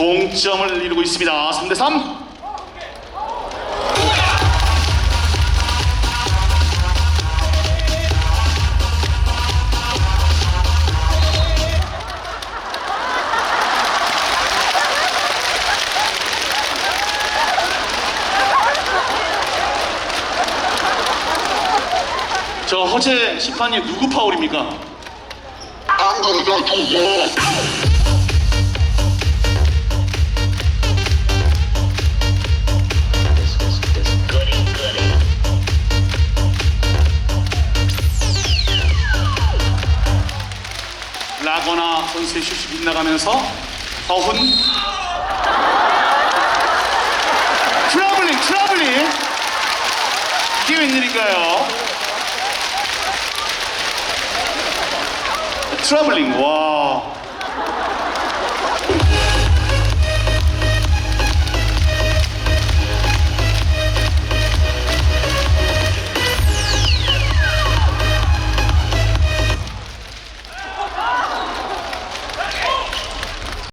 동점을 이루고 있습니다. 3대 3. 저 허재 심판님 누구 파울입니까? 라거나 선수의 슛이 빗나가면서 허훈. 트러블링 트러블링. 이게 웬일인가요? 트러블링 와